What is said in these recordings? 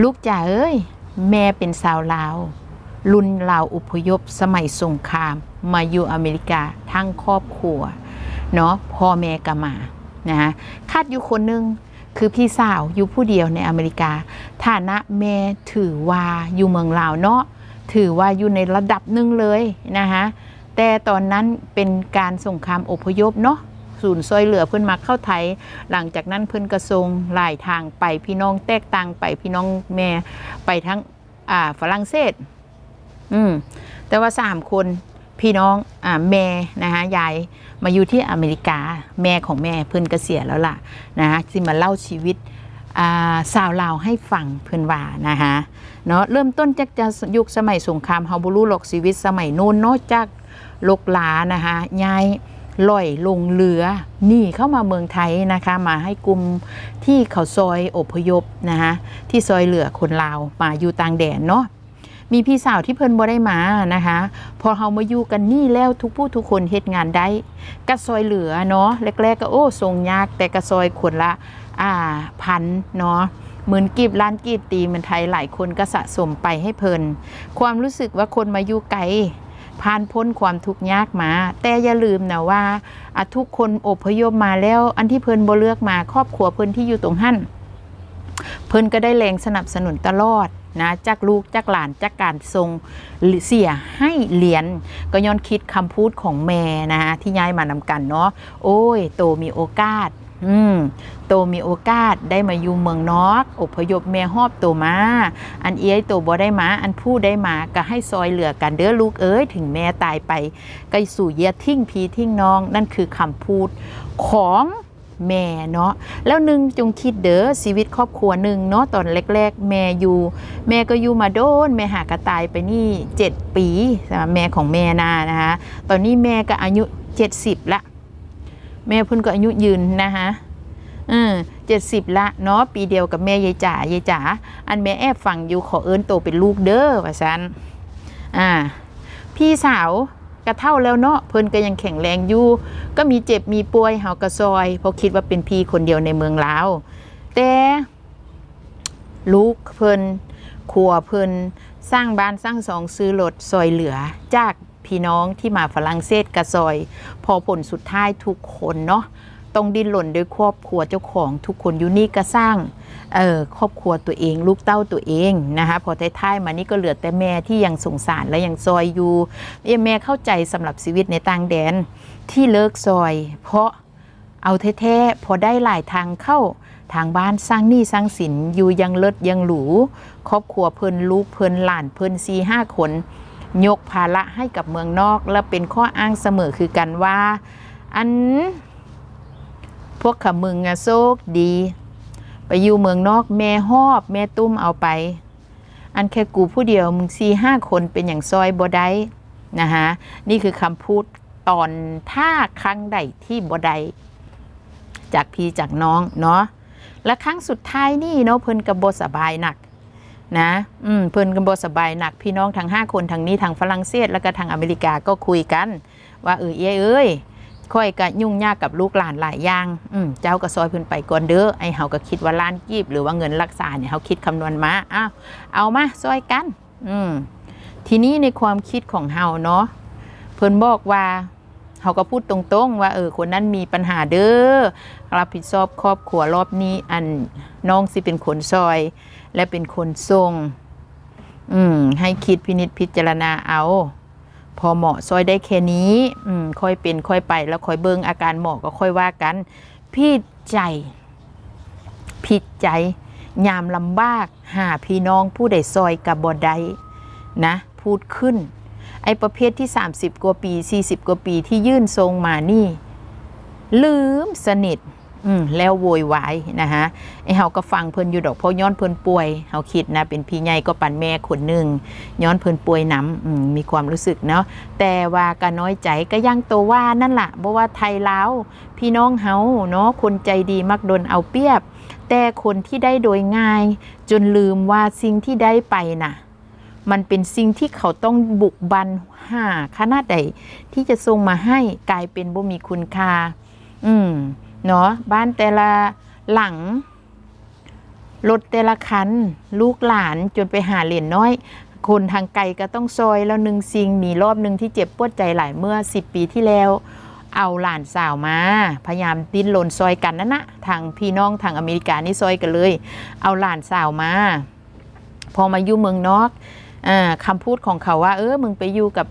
ลูกจ๋าเอ้ย แม่เป็นสาวลาว รุ่นลาวอพยพสมัยสงคราม มาอยู่อเมริกาทั้งครอบครัวเนาะพ่อแม่ก็มานะฮะคาดอยู่คนหนึงคือพี่สาวอยู่ผู้เดียวในอเมริกา ฐานะแม่ถือว่าอยู่เมืองลาวเนาะถือว่าอยู่ในระดับหนึ่งเลยนะคะแต่ตอนนั้นเป็นการสงครามอพยพเนาะ ศูนย์ซอยเหลือเพื่อนมาเข้าไทย หลังจากนั้นเพื่อนกระทรงหลายทางไปพี่น้องแตกต่างไปพี่น้องแม่ไปทั้งอ่าฝรั่งเศส อืมแต่ว่าสามคนพี่น้องอ่าแม่นะคะยายมาอยู่ที่อเมริกาแม่ของแม่เพื่อนเกษียณแล้วล่ะนะคะที่มาเล่าชีวิตอ่าสาวลาวให้ฟังเพื่อนว่านะคะเนาะเริ่มต้นจากจะยุคสมัยสงครามเฮาบ่รู้หรอกชีวิตสมัยโน้นนาะจากลกหลานะคะยาย ลอยลงเรือหนีเข้ามาเมืองไทยนะคะ มาให้กลุ่มที่เขาซอยอพยพนะคะที่ซอยเหลือคนลาวมาอยู่ต่างแดนเนาะมีพี่สาวที่เพิ่นบ่ได้มานะคะ พอเฮามาอยู่กันนี่แล้วทุกผู้ทุกคนเฮ็ดงานได้กระซอยเหลือเนาะแรก ๆ ก็โอ้ทรงยากแต่กระซอยคนละอ่าพันเนาะหมื่นกีบล้านกีบตีมันไทยหลายคนก็สะสมไปให้เพิ่นความรู้สึกว่าคนมาอยู่ไกล ผ่านพ้นความทุกข์ยากมา แต่อย่าลืมนะว่าทุกคนอพยพมาแล้ว อันที่เพิ่นบ่เลือกมาครอบครัวเพิ่นที่อยู่ตรงหั่นเพิ่นก็ได้แรงสนับสนุนตลอดนะจากลูกจากหลานจากการทรงเสียให้เหรียญก็ย้อนคิดคำพูดของแม่นะฮะที่ย้ายมานำกันเนาะโอ้ย โตมีโอกาส อืมโตมีโอกาสได้มาอยู่เมืองนอกอพยพแม่ฮอบโตมา อันเอ้ยโตบ่ได้มา อันผู้ได้มาก็ให้ซอยเหลือกันเด้อลูกเอ้ยถึงแม่ตายไปก็สู่เยียทิ้งพีทิ้งน้อง นั่นคือคำพูดของแม่เนาะแล้วหนึ่งจงคิดเด้อชีวิตครอบครัวหนึ่งเนาะตอนแรก ๆ แม่อยู่ แม่ก็อยู่มาโดน แม่หากระตายไปนี่ 7 ปีแม่ของแม่นานะคะตอนนี้แม่ก็อายุ 70ละ แม่เพิ่นก็อายุยืนนะคะเออเจ็ดสิบละเนาะปีเดียวกับแม่ยายจ๋ายายจ๋าอันแม่แอบฟังอยู่ขอเอิ้นโตเป็นลูกเด้อว่าซันอ่า พี่สาวกระเท่าแล้วเนาะเพิ่นก็ยังแข็งแรงอยู่ ก็มีเจ็บมีป่วยเฮากระซอยเพราะคิดว่าเป็นพี่คนเดียวในเมืองลาวแต่ลูกเพิ่นครัวเพิ่นสร้างบ้านสร้างสองซื้อรถซอยเหลือจาก พี่น้องที่มาฝรั่งเศสกระซอย พอผลสุดท้ายทุกคนเนาะต้องดิ้นหล่นด้วยครอบครัวเจ้าของทุกคนอยู่นี่ก็สร้างเออครอบครัวตัวเอง ลูกเต้าตัวเองนะคะพอท้ายๆมานี่ก็เหลือแต่แม่ที่ยังสงสารและยังซอยอยู่แม่เข้าใจสำหรับชีวิตในต่างแดนที่เลิกซอย เพราะเอาแท้ๆพอได้หลายทางเข้าทางบ้านสร้างหนี้สร้างสินอยู่ยังเลิศยังหรู ครอบครัวเพิ่นลูกเพิ่นหลานเพิ่นสี่ห้าคน ยกภาระให้กับเมืองนอก และเป็นข้ออ้างเสมอคือกันว่า อัน พวกขมึงอะโชคดี ไปอยู่เมืองนอกแม่ฮอบ แม่ตุ้มเอาไป อันแค่กูผู้เดียวมึงสี่ห้าคนเป็นอย่างซอยบ่ได้นะฮะนี่คือคำพูดตอนถ้าครั้งใดที่บ่ได้จากพี่จากน้องเนาะและครั้งสุดท้ายนี่เนาะเพิ่นกับบสบายหนัก นะอืมเพิ่นกับบสบายหนักพี่น้องทั้งห้าคนทางนี้ทางฝรั่งเศสแล้วก็ทางอเมริกาก็คุยกัน ว่าเออเอ้ยเอ้ยค่อยก็ยุ่งยากกับลูกหลานหลายอย่างอืมเจ้าก็ซอยเพิ่นไปก่อนเด้อไอ้เฮาก็คิดว่าล้านกีบหรือว่าเงินรักษาเนี่ยเฮาคิดคำนวณมาอ้าวเอามาซอยกัน อืมทีนี้ในความคิดของเฮาเนาะเพิ่นบอกว่า เฮาก็พูดตรงๆ ว่าเออคนนั้นมีปัญหาเด้อรับผิดชอบครอบครัวรอบนี้อันน้องสิเป็นคนซอย และเป็นคนส่งอืม ให้คิดพินิจพิจารณาเอา พอเหมาะซอยได้แค่นี้ อืม ค่อยเป็นค่อยไป แล้วค่อยเบิ่งอาการเหมาะก็ค่อยว่ากัน พี่ใจ ผิดใจ ยามลำบาก หาพี่น้องผู้ใดซอยกับบอใดนะ พูดขึ้น ไอ้ประเภทที่ 30 กว่าปี 40 กว่าปีที่ยื่นทรงมานี่ ลืมสนิทอืมแล้วโวยวายนะฮะไอเฮาก็ฟังเพิ่นอยู่ดอกเพราะย้อนเพิ่นป่วยเฮาคิดนะเป็นพี่ใหญ่ก็ปันแม่คนหนึ่งย้อนเพิ่นป่วยน้ำอืมมีความรู้สึกเนาะแต่ว่าก็น้อยใจก็ยังตัวว่านั่นละ่ะบ่ว่าไทยลาวพี่น้องเฮาเนาะคนใจดีมักโดนเอาเปรียบ แต่คนที่ได้โดยง่าย จนลืมว่าสิ่งที่ได้ไปน่ะ มันเป็นสิ่งที่เขาต้องบุกบันหาขนาดใดที่จะส่งมาให้กลายเป็นบ่มีคุณค่า อืมเนาะบ้านแต่ละหลังรถแต่ละคันลูกหลานจนไปหาเหรียญน้อย คนทางไกลก็ต้องซอยแล้วหนึ่งสิ่งมีรอบหนึ่งที่เจ็บปวดใจหลายเมื่อ10ปีที่แล้ว เอาหลานสาวมา พยายามดิ้นรนซอยกันนั่นนะทางพี่น้องทางอเมริกานี่ซอยกันเลย เอาหลานสาวมา พอมาอยู่เมืองนอก คำพูดของเขาว่า เออมึงไปอยู่กับ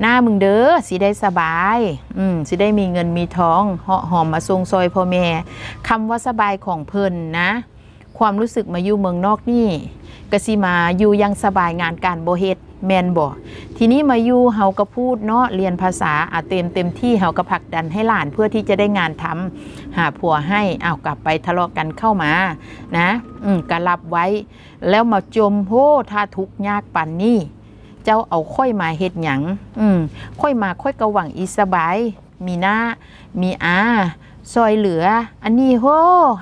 หน้ามึงเด้อสิได้สบาย อืมสิได้มีเงินมีทองเหาะหอมมาทรงซอยพ่อแม่คำว่าสบายของเพิ่นนะ ความรู้สึกมาอยู่เมืองนอกนี่กสิมาอยู่ยังสบายงานการโบเฮ็ดแมนบ่ทีนี้มาอยู่เฮาก็พูดเนาะเรียนภาษาอาเต็มเต็มที่เฮาก็ผลักดันให้หลานเพื่อที่จะได้งานทำหาผัวให้อ้ากลับไปทะเลาะกันเข้ามานะ อืมก็รับไว้ แล้วมาจมโหถ้าทุกยากปันนี่เจ้าเอาค่อยมาเฮ็ดหยังอืมค่อยมาค่อยกระหวังอีสบาย มีหน้า มีอาซอยเหลือ อันนี้โห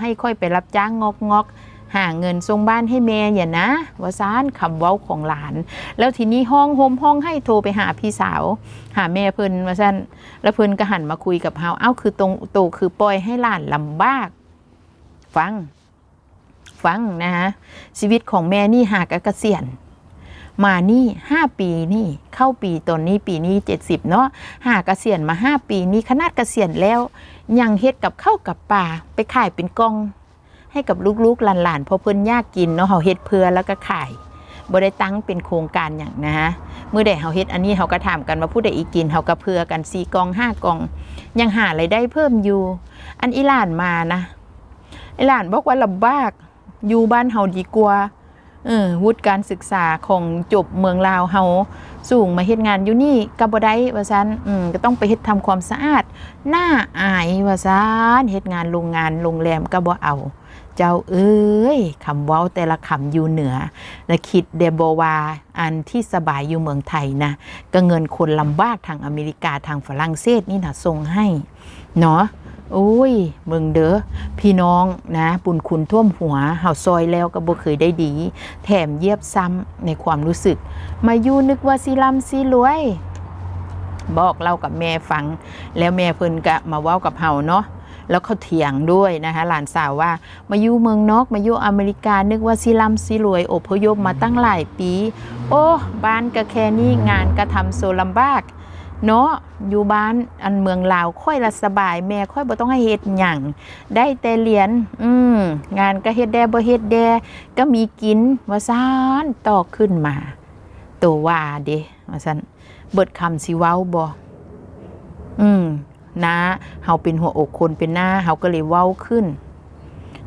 ให้ค่อยไปรับจ้างงอกงอกหาเงินส่งบ้านให้แม่อย่านะว่าซานคำเว้าของหลาน แล้วทีนี้ห้องโฮมห้องให้โทรไปหาพี่สาว หาแม่เพิ่นวาซั่นแล้วเพิ่นก็หันมาคุยกับเฮาเอ้าคือตรงโตคือปล่อยให้หลานลำบาก ฟัง ฟังนะฮะชีวิตของแม่นี่หากเกษียณมานี่ห้าปีนี่เข้าปีตอนนี้ปีนี้เจ็ดสิบเนาะหากเกษียณมาห้าปีนี้ขนาดเกษียณแล้ว ยังเฮ็ดกับข้าวกับป่าไปขายเป็นกอง ให้กับลูกๆหลานๆพอเพิ่นยากกินเนาะเฮาเฮ็ดเพื่อแล้วก็ขายบ่ได้ตั้งเป็นโครงการอย่างนะฮะเมื่อใดเฮาเฮ็ดอันนี้เฮาก็ถามกันว่าผู้ใดอีกกินเฮาก็เพื่อกัน4กอง5กอง ยังหารายได้เพิ่มอยู่ อันอีหลานมานะอีหลานบอกว่าลำบาก อยู่บ้านเฮาดีกว่าเออวุฒิการศึกษาของจบเมืองลาวเฮาสูงมาเฮ็ดงานอยู่นี่ก็บ่ได้ว่าซั่นอืมก็ต้องไปเฮ็ดทำความสะอาดหน้าอายว่าซั่นเฮ็ดงานโรงงานโรงแรมก็บ่เอา เจ้าเอ้ยคำเว้าแต่ละคำอยู่เหนือและคิดเดบวาอันที่สบายอยู่เมืองไทยนะก็เงินคนลำบากทางอเมริกาทางฝรั่งเศสนี่นะส่งให้เนาะ โอ้ย เมืองเด้อพี่น้องนะ บุญคุณท่วมหัวเฮาซอยแล้วก็บ่เคยได้ดี แถมเยียบซ้ำในความรู้สึก มายู่นึกว่าสิร่ำสิรวย บอกเล่ากับแม่ฟัง แล้วแม่เพิ่นก็มาเว้ากับเฮาเนาะแล้วเขาเถียงด้วยนะคะหลานสาวว่า มาอยู่เมืองนอกมาอยู่อเมริกานึกว่าสิร่ำสิรวยอพยพมาตั้งหลายปี โอ้บ้านก็แค่นี้งานก็ทำโซลำบาก เนาะอยู่บ้านอันเมืองลาวค่อยละสบาย แม่ค่อยบ่ต้องให้เฮ็ดหยังได้แต่เรียน อืมงานก็เฮ็ดแด่บ่เฮ็ดแด่ก็มีกินว่าซ่านต่อขึ้นมาตัวว่าเด้ว่าซั่นเบิดคำสิเว้าบ่อืมนะเฮาเป็นหัวอกคนเป็นหน้าเฮาก็เลยเว้าขึ้น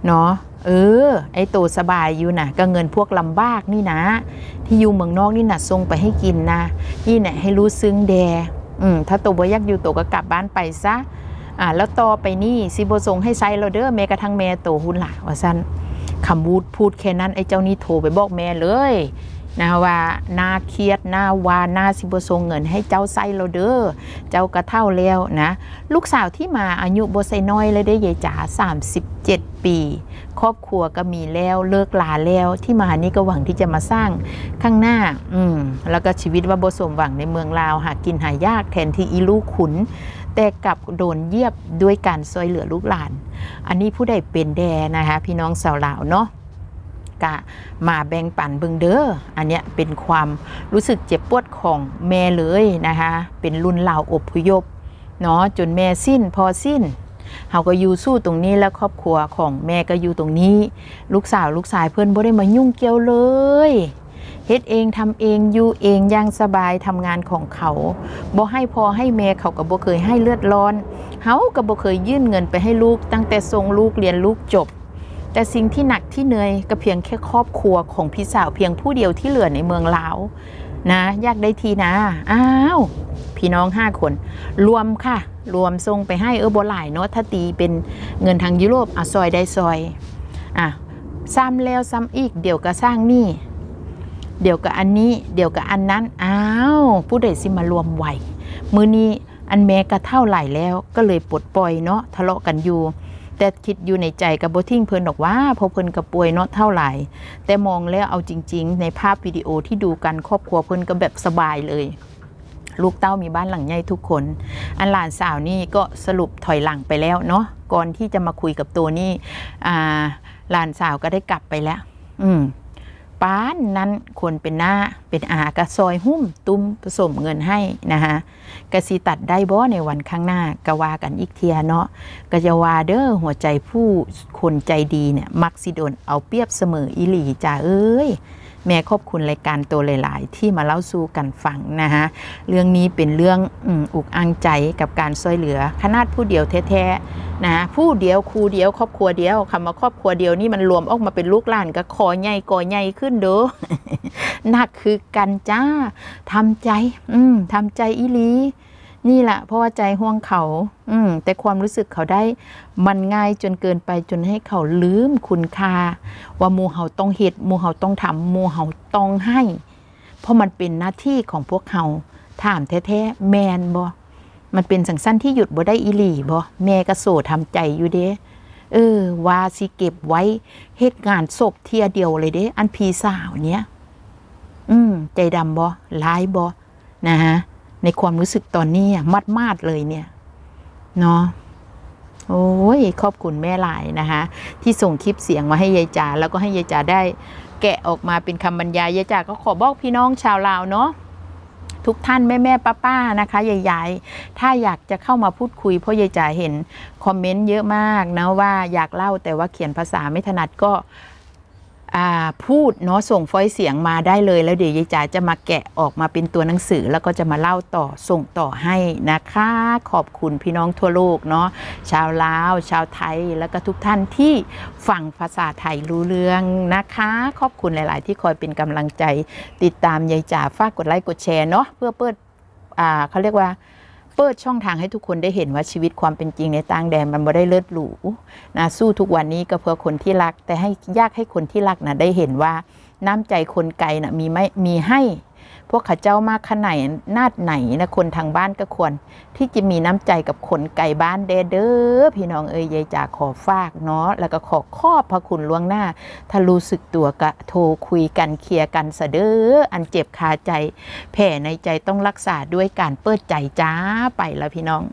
เนาะเออ ไอ้โตสบายอยู่นะก็เงินพวกลำบากนี่นะ ที่อยู่เมืองนอกนี่นะส่งไปให้กินนะ นี่แหละให้รู้ซึ้งแด อืมถ้าโตบ่อยากอยู่ตัวก็กลับบ้านไปซะอ่าแล้วต่อไปนี่สิบ่ส่งให้ไซเราเด้อแม้กระทั่งแม่โตหุ่นหล่ะว่าซั่นคำพูดพูดแค่นั้นไอ้เจ้านี่โทรไปบอกแม่เลย นะว่าน่าเครียดน่าวาน่าสิบ่ส่งเงินให้เจ้าไซเราเด้อเจ้าก็เท่าแล้วนะลูกสาวที่มาอายุโบ่ใส่น้อยเลยได้ยายจ๋า37 ปี ครอบครัวก็มีแล้วเลิกลาแล้วที่มานี่ก็หวังที่จะมาสร้างข้างหน้าอืมแล้วก็ชีวิตว่าโบสมหวังในเมืองลาวหากินหายากแทนที่อีลูกขุน แต่กลับโดนเยียบด้วยการซอยเหลือลูกหลาน อันนี้ผู้ใดเป็นแดนะคะพี่น้องสาวลาวเนาะ กะ มาแบ่งปันเบิงเด้ออันเนี้ยเป็นความรู้สึกเจ็บปวดของแม่เลยนะคะเป็นรุ่นลาวอพยพเนาะจนแม่สิ้นพอสิ้นเฮาก็อยู่สู้ตรงนี้แล้วครอบครัวของแม่ก็อยู่ตรงนี้ ลูกสาวลูกชายเพื่อนบ่ได้มายุ่งเกี่ยวเลยเฮ็ดเองทำเองอยู่เองย่างสบายทำงานของเขาบ่ให้พอให้แม่เขาก็บ่เคยให้เลือดร้อนเฮาก็บ่เคยยื่นเงินไปให้ลูกตั้งแต่ส่งลูกเรียนลูกจบ แต่สิ่งที่หนักที่เหนื่อยก็เพียงแค่ครอบครัวของพี่สาวเพียงผู้เดียวที่เหลือในเมืองลาวนะอยากได้ทีนะอ้าวพี่น้องห้าคน รวมค่ะ รวมส่งไปให้เออบหลายเนาะถ้าตีเป็นเงินทางยุโรปอะซอยได้ซอยอะซ้ำแล้วซ้ำอีก เดี๋ยวก็สร้างนี่ เดี๋ยวกับอันนี้เดี๋ยวกับอันนั้นอ้าวผู้ใดสิมารวมไหวมือนี้อันแม้กระเท่าไหร่แล้วก็เลยปลดปล่อยเนาะทะเลาะกันอยู่ แต่คิดอยู่ในใจกับโบทิ้งเพิ่นบอกว่าพอเพิ่นกับป่วยเนาะเท่าไหร่ แต่มองแล้วเอาจริง ๆ ในภาพวิดีโอที่ดูกันครอบครัวเพิ่นก็แบบสบายเลยลูกเต้ามีบ้านหลังใหญ่ทุกคน อันหลานสาวนี่ก็สรุปถอยหลังไปแล้วเนาะ ก่อนที่จะมาคุยกับตัวนี่อ่าหลานสาวก็ได้กลับไปแล้ว อืม ป้านนั้นควรเป็นหน้าเป็นอากระซอยหุ้มตุ้มผสมเงินให้นะคะกสิตัดได้บ่ในวันข้างหน้ากะว่ากันอีกเทียเนาะกะจะว่าเด้อหัวใจผู้คนใจดีเนี่ยมักสิโดนเอาเปรียบเสมออีหลีจ้าเอ้ย แม่ขอบคุณรายการตัวหลาย ๆ ที่มาเล่าสู่กันฟังนะคะเรื่องนี้เป็นเรื่องอ,อุกอังใจกับการช่วยเหลือขนาดผู้เดียวแท้ๆนะผู้เดียวครูเดียวครอบครัวเดียวคำว่าครอบครัวเดียวนี่มันรวมออกมาเป็นลูกหลานก็คอใหญ่ก่อใหญ่ขึ้นเด้อหนักคือกันจ้าทำใจ อืมทำใจอีลี นี่แหละเพราะว่าใจห่วงเขา อืม แต่ความรู้สึกเขาได้มันง่ายจนเกินไปจนให้เขาลืมคุณค่า ว่ามูเฮาต้องเฮ็ดมูเฮาต้องทำมูเฮาต้องให้ เพราะมันเป็นหน้าที่ของพวกเฮาถามแท้ๆแมนบ่มันเป็นสังสั้นที่หยุดบ่ได้อีหลีบ่แม่ก็โสทำใจอยู่เด้เออ ว่าสิเก็บไว้เฮ็ดงานศพเทียเดียวเลยเด้ อันพีสาวเนี้ยอืม ใจดำบ่ร้ายบ่นะฮะ ในความรู้สึกตอนนี้มัดมาดเลยเนี่ย เนาะโอ้ยขอบคุณแม่หลายนะคะ ที่ส่งคลิปเสียงมาให้ยายจ๋าแล้วก็ให้ยายจ๋าได้แกะออกมาเป็นคำบรรยายยายจ๋าก็ขอบอกพี่น้องชาวลาวเนาะทุกท่านแม่แม่ป้าป้านะคะยายๆถ้าอยากจะเข้ามาพูดคุยเพราะยายจ๋าเห็นคอมเมนต์เยอะมากนะว่าอยากเล่าแต่ว่าเขียนภาษาไม่ถนัดก็ พูดเนาะส่งฟอยเสียงมาได้เลย แล้วเดี๋ยวยายจ๋าจะมาแกะออกมาเป็นตัวหนังสือ แล้วก็จะมาเล่าต่อส่งต่อให้นะคะ ขอบคุณพี่น้องทั่วโลกเนาะชาวลาว ชาวไทยแล้วก็ทุกท่านที่ฟังภาษาไทยรู้เรื่องนะคะ ขอบคุณหลาย ๆ ที่คอยเป็นกำลังใจ ติดตามยายจ๋าฝากกดไลค์กดแชร์เนาะเพื่อเปิดอ่าเขาเรียกว่า เปิดช่องทางให้ทุกคนได้เห็นว่าชีวิตความเป็นจริงในต่างแดนมันไม่ได้เลิศหรูนะสู้ทุกวันนี้ก็เพื่อคนที่รัก แต่ให้ยากให้คนที่รักนะได้เห็นว่าน้ำใจคนไกลนะมีไม่มีให้ พวกข้าเจ้ามากขนาดนาดไหนนะคนทางบ้านก็ควร ที่จะมีน้ำใจกับคนไกลบ้านเด้อเด้อพี่น้องเอ้ยยายจ๋าขอฝากเนาะแล้วก็ขอขอบพระคุณล่วงหน้า ถ้ารู้สึกตัวก็โทรคุยกันเคลียร์กันสะเด้ออันเจ็บคาใจ แผลในใจต้องรักษาด้วยการเปิดใจจ้าไปแล้วพี่น้อง